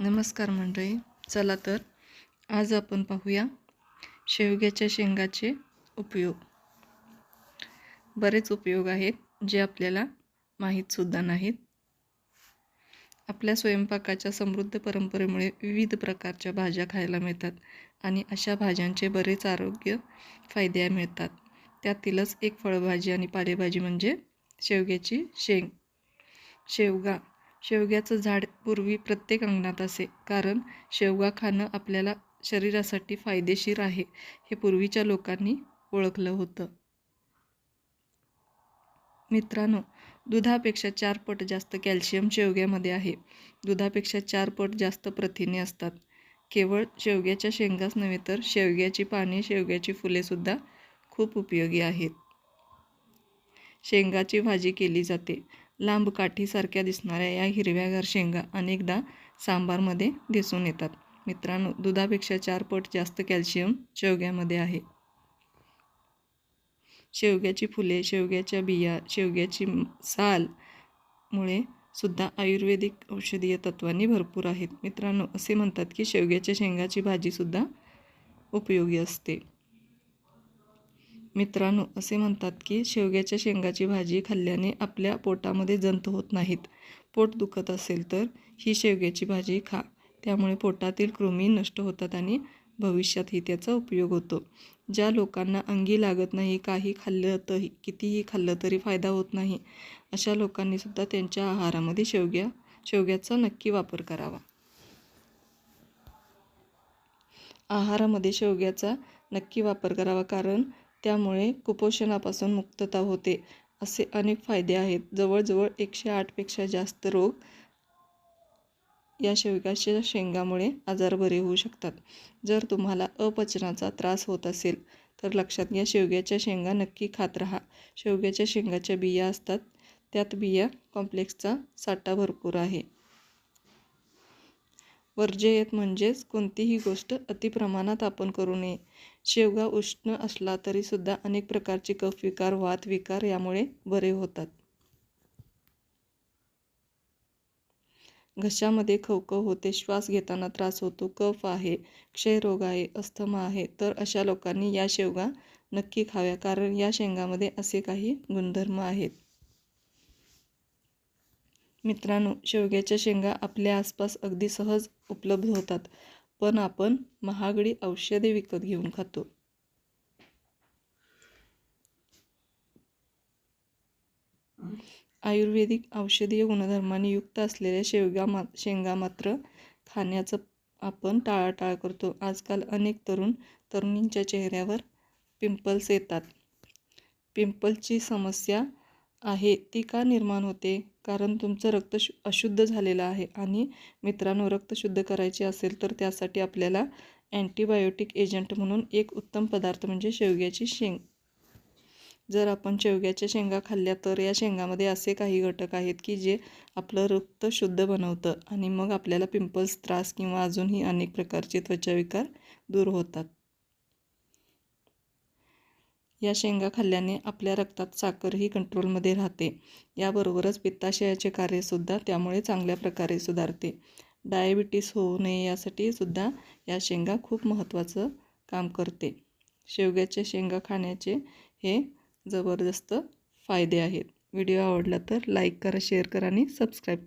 नमस्कार मंडळी चला तर आज आपण पाहूया शेवग्याच्या शेंगाचे उपयोग. बरेच उपयोग आहेत जे आपल्याला माहीतसुद्धा नाहीत. आपल्या स्वयंपाकाच्या समृद्ध परंपरेमुळे विविध प्रकारच्या भाज्या खायला मिळतात आणि अशा भाज्यांचे बरेच आरोग्य फायदे मिळतात. त्यातीलच एक फळभाजी आणि पालेभाजी म्हणजे शेवग्याची शेंग. शेवगा शेवग्याचं झाड पूर्वी प्रत्येक अंगणात असे कारण शेवगा खाणं आपल्याला शरीरासाठी फायदेशीर आहे हे पूर्वीच्या लोकांनी ओळखलं होतं. मित्रांनो दुधापेक्षा चार पट जास्त कॅल्शियम शेवग्यामध्ये आहे. दुधापेक्षा चार पट जास्त प्रथिने असतात. केवळ शेवग्याच्या शेंगाच नव्हे तर शेवग्याची पाने शेवग्याची फुलेसुद्धा खूप उपयोगी आहेत. शेंगाची भाजी केली जाते. लांब काठीसारख्या दिसणाऱ्या या हिरव्यागार शेंगा अनेकदा सांबारमध्ये दिसून येतात. मित्रांनो दुधापेक्षा चार पट जास्त कॅल्शियम शेवग्यामध्ये आहे. शेवग्याची फुले शेवग्याच्या बिया शेवग्याची साल मुळे सुद्धा आयुर्वेदिक औषधीय तत्वांनी भरपूर आहेत. मित्रांनो असे म्हणतात की शेवग्याच्या शेंगाची भाजीसुद्धा उपयोगी असते. मित्रांनो असे म्हणतात की शेवग्याच्या शेंगाची भाजी खाल्ल्याने आपल्या पोटामध्ये जंत होत नाहीत. पोट दुखत असेल तर ही शेवग्याची भाजी खा. त्यामुळे पोटातील कृमी नष्ट होतात आणि भविष्यातही त्याचा उपयोग होतो. ज्या लोकांना अंगी लागत नाही काही खाल्लं तर कितीही खाल्लं तरी फायदा होत नाही अशा लोकांनीसुद्धा त्यांच्या आहारामध्ये शेवग्या शेवग्याचा नक्की वापर करावा. आहारामध्ये शेवग्याचा नक्की वापर करावा कारण त्यामुळे कुपोषणापासून मुक्तता होते असे अनेक फायदे आहेत. जवळजवळ एकशे आठपेक्षा जास्त रोग या शेवग्याच्या शेंगामुळे आजार बरे होऊ शकतात. जर तुम्हाला अपचनाचा त्रास होत असेल तर लक्षात घ्या शेवग्याच्या शेंगा नक्की खात राहा. शेवग्याच्या शेंगाच्या बिया असतात. त्यात बिया कॉम्प्लेक्सचा साठा भरपूर आहे. वर्जयत म्हणजेच कोणतीही गोष्ट अतिप्रमाणात आपण करू नये. शेवगा उष्ण असला तरीसुद्धा अनेक प्रकारचे कफविकार वातविकार यामुळे बरे होतात. घशामध्ये खवखव होते श्वास घेताना त्रास होतो कफ आहे क्षयरोग आहे अस्थमा आहे तर अशा लोकांनी या शेवगा नक्की खाव्या कारण या शेंगामध्ये असे काही गुणधर्म आहेत. मित्रांनो शेवग्याच्या शेंगा आपल्या आसपास अगदी सहज उपलब्ध होतात पण आपण महागडी औषधे विकत घेऊन खातो. आयुर्वेदिक औषधीय गुणधर्मांनी युक्त असलेल्या शेवगा मा शेंगा मात्र खाण्याचं आपण टाळाटाळ करतो. आजकाल अनेक तरुण तरुणींच्या चेहऱ्यावर पिंपल्स येतात. पिंपलची समस्या आहे ती का निर्माण होते? कारण तुमचं रक्त शु अशुद्ध झालेलं आहे आणि मित्रांनो रक्त शुद्ध करायचे असेल तर त्यासाठी आपल्याला अँटीबायोटिक एजंट म्हणून एक उत्तम पदार्थ म्हणजे शेवग्याची शेंग. जर आपण शेवग्याच्या शेंगा खाल्ल्या तर या शेंगामध्ये असे काही घटक आहेत की जे आपलं रक्त शुद्ध बनवतं आणि मग आपल्याला पिंपल्स त्रास किंवा अजूनही अनेक प्रकारचे त्वचाविकार दूर होतात. या शेंगा खाल्ल्याने आपल्या रक्तात साखरही कंट्रोलमध्ये राहते. याबरोबरच पित्ताशयाचे कार्यसुद्धा त्यामुळे चांगल्या प्रकारे सुधारते. डायबिटीस होऊ नये यासाठी सुद्धा या शेंगा खूप महत्त्वाचं काम करते. शेवग्याच्या शेंगा खाण्याचे हे जबरदस्त फायदे आहेत. व्हिडिओ आवडला तर लाईक करा शेअर करा आणि सबस्क्राईब